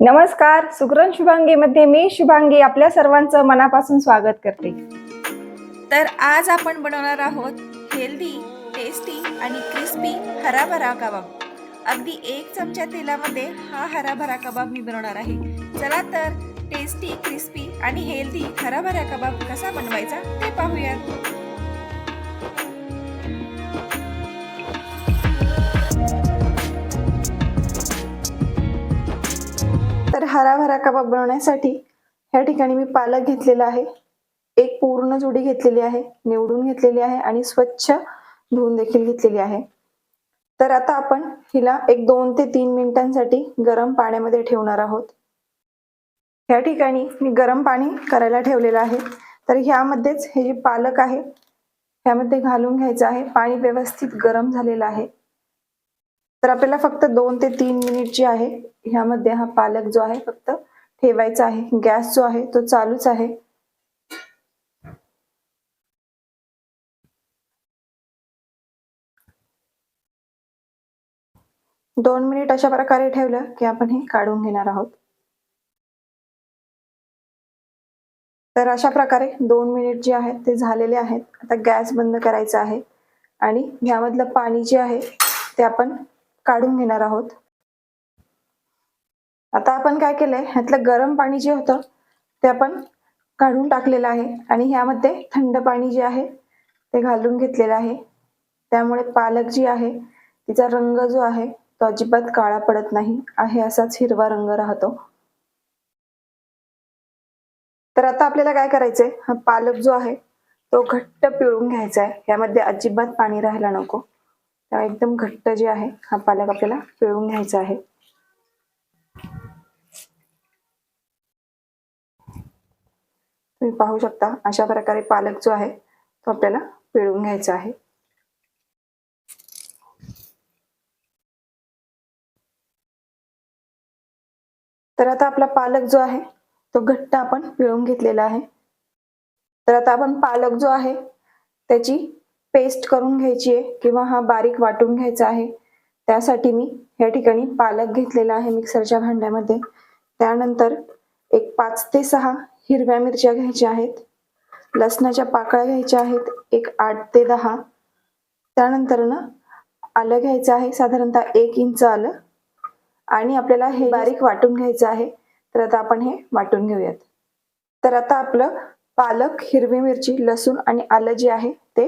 नमस्कार सुग्रण शुभांगी मध्ये मी शुभांगी आपल्या सर्वांचं मनापासून स्वागत करते. तर आज आपण बनवणार आहोत हेल्दी टेस्टी आणि क्रिस्पी हराभरा कबाब. अगदी एक चमचा तेलामध्ये हा हराभरा कबाब मी बनवणार आहे. चला तर टेस्टी क्रिस्पी आणि हेल्दी हराभरा कबाब कसा बनवायचा ते पाहूयात. हराभरा कबाब बनवण्यासाठी ह्या ठिकाणी मी पालक घेतलेला आहे. एक पूर्ण जोडी घेतलेली आहे निवडून घेतलेली आहे आणि स्वच्छ धुवून देखील घेतलेली आहे. तर आता आपण हिला एक दोन ते तीन मिनिटांसाठी गरम पाण्यामध्ये ठेवणार आहोत. ह्या ठिकाणी मी गरम पाणी करायला ठेवलेलं आहे. तर ह्यामध्येच हे जे पालक आहे ह्यामध्ये घालून घ्यायचं आहे. पाणी व्यवस्थित गरम झालेलं आहे. तर आपल्याला फक्त दोन ते तीन मिनिट जी आहे ह्यामध्ये हा पालक जो आहे फक्त ठेवायचा आहे. गॅस जो आहे तो चालूच आहे. दोन मिनिट अशा प्रकारे ठेवलं की आपण हे काढून घेणार आहोत. तर अशा प्रकारे दोन मिनिट जे आहेत ते झालेले आहेत. आता गॅस बंद करायचा आहे. आणि ह्यामधलं पाणी जे आहे ते आपण काढून घेणार आहोत. आता आपण काय केलंय? ह्यातलं गरम पाणी जे होतं ते आपण काढून टाकलेलं आहे. आणि ह्यामध्ये थंड पाणी जे आहे ते घालून घेतलेलं आहे. त्यामुळे पालक जी आहे तिचा रंग जो आहे तो अजिबात काळा पडत नाही. आहे असाच हिरवा रंग राहतो. तर आता आपल्याला काय करायचंय? हा पालक जो आहे तो घट्ट पिळून घ्यायचा आहे यामध्ये अजिबात पाणी राहायला नको. त्यामुळे एकदम घट्ट जे आहे हा पालक आपल्याला पिळून घ्यायचा आहे. तुम्ही पाहू शकता अशा प्रकारे पालक जो आहे तो आपल्याला पिळून घ्यायचा आहे. तर आता आपला पालक जो आहे तो घट्ट आपण पिळून घेतलेला आहे. तर आता आपण पालक जो आहे त्याची पेस्ट करून घ्यायची आहे किंवा हा बारीक वाटून घ्यायचा आहे. त्यासाठी मी या ठिकाणी पालक घेतलेला आहे मिक्सरच्या भांड्यामध्ये. त्यानंतर एक पाच ते सहा हिरव्या मिरच्या घ्यायच्या आहेत. लसणाच्या पाकळ्या घ्यायच्या आहेत. एक आठ ते दहा. त्यानंतर ना आलं घ्यायचं आहे साधारणतः एक इंच आलं. आणि आपल्याला हे बारीक वाटून घ्यायचं आहे. तर आता आपण हे वाटून घेऊयात. तर आता आपलं पालक हिरवी मिरची लसूण आणि आलं जे आहे ते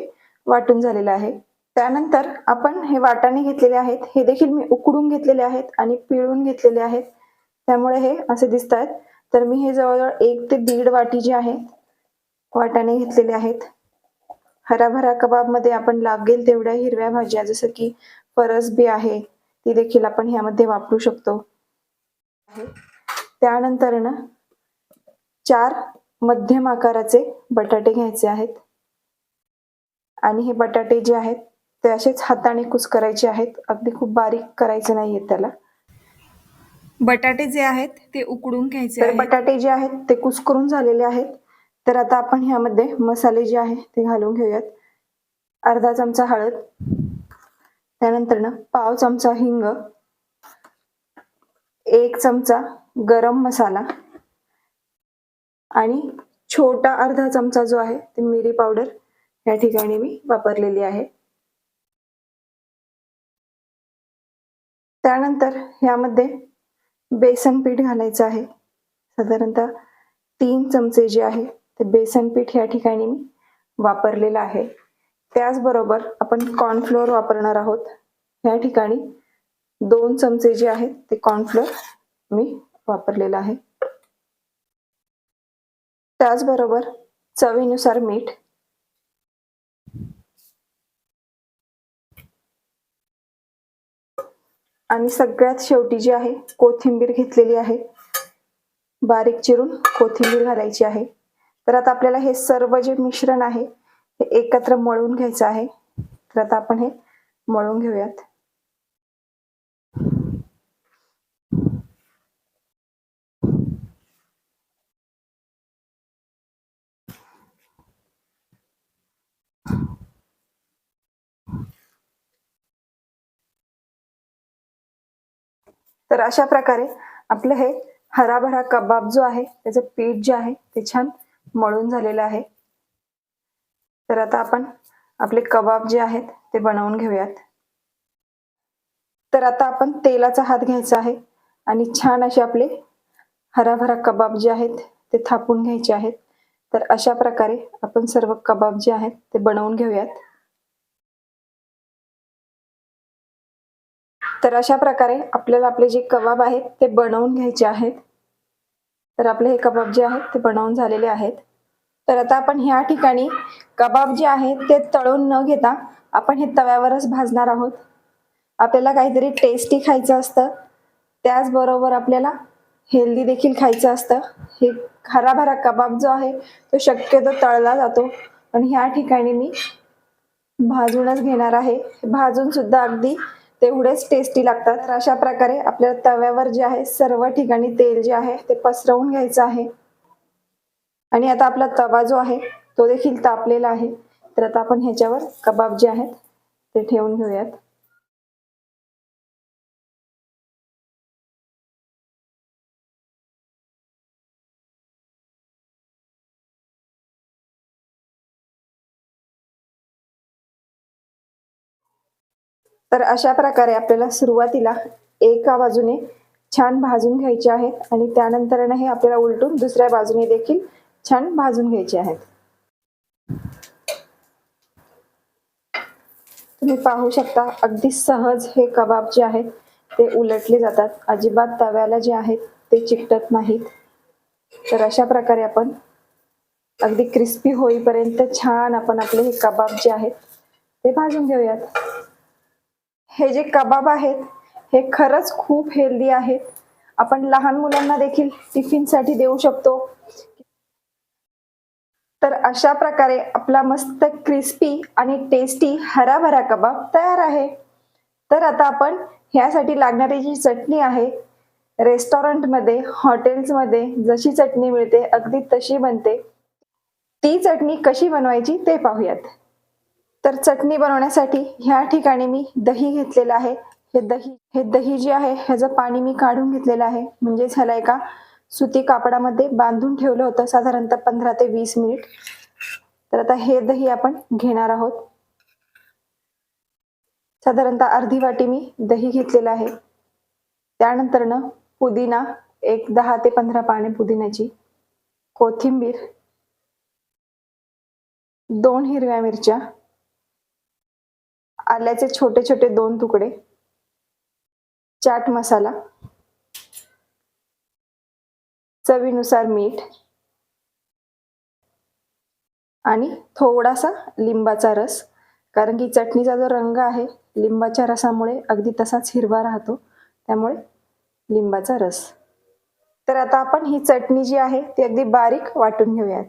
वाटून झालेलं आहे. त्यानंतर आपण हे वाटाणे घेतलेले आहेत. हे देखील मी उकडून घेतलेले आहेत आणि पिळून घेतलेले आहेत. त्यामुळे हे असे दिसत आहेत. तर मी हे जवळजवळ एक ते दीड वाटी जे आहे वाटाणे घेतलेले आहेत. हराभरा कबाबमध्ये आपण लागेल तेवढ्या हिरव्या भाज्या जसं की फरसबी आहे ती देखील आपण ह्यामध्ये वापरू शकतो. त्यानंतर ना चार मध्यम आकाराचे बटाटे घ्यायचे आहेत. आणि हे बटाटे जे आहेत ते असेच हाताने कुस्करायचे आहेत. अगदी खूप बारीक करायचे नाहीये त्याला. बटाटे जे आहेत ते उकडून घ्यायचे तर आहेत. बटाटे जे आहेत ते कुस्करून झालेले आहेत. तर आता आपण ह्यामध्ये मसाले जे आहे ते घालून घेऊयात. अर्धा चमचा हळद. त्यानंतर ना पाव चमचा हिंग. एक चमचा गरम मसाला. आणि छोटा अर्धा चमचा जो आहे ते मिरी पावडर. या ठिकाणी मी वापरलेली आहे. त्यानंतर यामध्ये बेसन पीठ घालायचं आहे. साधारणतः तीन चमचे जे आहे ते बेसन पीठ या ठिकाणी मी वापरलेलं आहे. त्याचबरोबर आपण कॉर्नफ्लोअर वापरणार आहोत. या ठिकाणी दोन चमचे जे आहेत ते कॉर्नफ्लोअर मी वापरलेलं आहे. त्याचबरोबर चवीनुसार मीठ आणि सगळ्यात शेवटी जी आहे कोथिंबीर घेतलेली आहे. बारीक चिरून कोथिंबीर घालायची आहे. तर आता आपल्याला हे सर्व जे मिश्रण आहे हे एकत्र मळून घ्यायचं आहे. तर आता आपण हे मळून घेऊयात. तर अशा प्रकारे आपलं हे हराभरा कबाब जो आहे त्याचं पीठ जे आहे ते छान मळून झालेलं आहे. तर आता आपण आपले कबाब जे आहेत ते बनवून घेऊयात. तर आता आपण तेलाचा हात घ्यायचा आहे आणि छान असे आपले हराभरा कबाब जे आहेत ते थापून घ्यायचे आहेत. तर अशा प्रकारे आपण सर्व कबाब जे आहेत ते बनवून घेऊयात. तर अशा प्रकारे आपल्याला आपले जे कबाब आहेत ते बनवून घ्यायचे आहेत. तर आपले हे कबाब जे आहेत ते बनवून झालेले आहेत. तर आता आपण ह्या ठिकाणी कबाब जे आहेत ते तळून न घेता आपण हे तव्यावरच भाजणार आहोत. आपल्याला काहीतरी टेस्टी खायचं असतं. त्याचबरोबर आपल्याला हेल्दी देखील खायचं असतं. हे हराभरा कबाब जो आहे तो शक्यतो तळला जातो. पण ह्या ठिकाणी मी भाजूनच घेणार आहे. भाजून सुद्धा अगदी तेवढेच टेस्टी लागतात. तर अशा प्रकारे आपल्या तव्यावर जे आहे सर्व ठिकाणी तेल जे आहे ते पसरवून घ्यायचं आहे. आणि आता आपला तवा जो आहे तो देखील तापलेला आहे. तर आता आपण ह्याच्यावर कबाब जे आहेत ते ठेवून घेऊयात. तर अशा प्रकारे आपल्याला सुरुवातीला एका बाजूने छान भाजून घ्यायचे आहेत आणि त्यानंतर हे आपल्याला उलटून दुसऱ्या बाजूने देखील छान भाजून घ्यायचे आहेत. तुम्ही पाहू शकता अगदी सहज हे कबाब जे आहेत ते उलटले जातात. अजिबात तव्याला जे आहेत ते चिकटत नाहीत. तर अशा प्रकारे आपण अगदी क्रिस्पी होईपर्यंत छान आपण आपले हे कबाब जे आहेत ते भाजून घेऊयात. हे जे कबाब आहेत हे खरंच खूप हेल्दी आहेत आपण लहान मुलांना देखील टिफिनसाठी देऊ शकतो. तर अशा प्रकारे आपला मस्त क्रिस्पी आणि टेस्टी हराभरा कबाब तयार आहे. तर आता आपण ह्यासाठी लागणारी जी चटणी आहे रेस्टॉरंटमध्ये हॉटेल्समध्ये जशी चटणी मिळते अगदी तशी बनते. ती चटणी कशी बनवायची ते पाहूयात. तर चटणी बनवण्यासाठी ह्या ठिकाणी मी दही घेतलेलं आहे. हे दही हे दही जे आहे ह्याचं पाणी मी काढून घेतलेलं आहे. म्हणजे ह्याला एका सुती कापडामध्ये बांधून ठेवलं होतं साधारणतः पंधरा ते वीस मिनिट. तर आता हे दही आपण घेणार आहोत. साधारणतः अर्धी वाटी मी दही घेतलेलं आहे. त्यानंतर न पुदिना एक दहा ते पंधरा पाने पुदिन्याची कोथिंबीर दोन हिरव्या मिरच्या आल्याचे छोटे छोटे दोन तुकडे. चाट मसाला. चवीनुसार मीठ. आणि थोडासा लिंबाचा रस. कारण की चटणीचा जो रंग आहे लिंबाच्या रसामुळे अगदी तसाच हिरवा राहतो. त्यामुळे लिंबाचा रस. तर आता आपण ही चटणी जी आहे ती अगदी बारीक वाटून घेऊयात.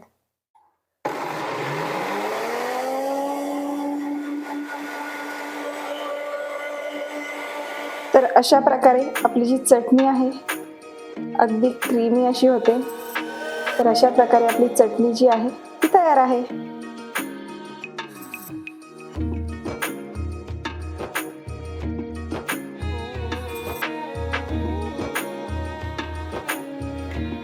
तर अशा प्रकारे आपली जी चटणी आहे अगदी क्रीमी अशी होते. तर अशा प्रकारे आपली चटणी जी आहे ती तयार आहे.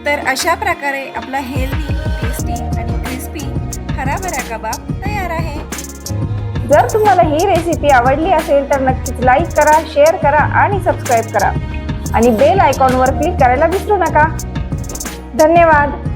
तर अशा प्रकारे आपला हेल्दी टेस्टी आणि क्रिस्पी हराभरा कबाब तयार आहे. जर तुम्हाला ही रेसिपी आवडली असेल तर नक्कीच लाईक करा शेअर करा आणि सबस्क्राईब करा. आणि बेल आयकॉनवर क्लिक करायला विसरू नका. धन्यवाद.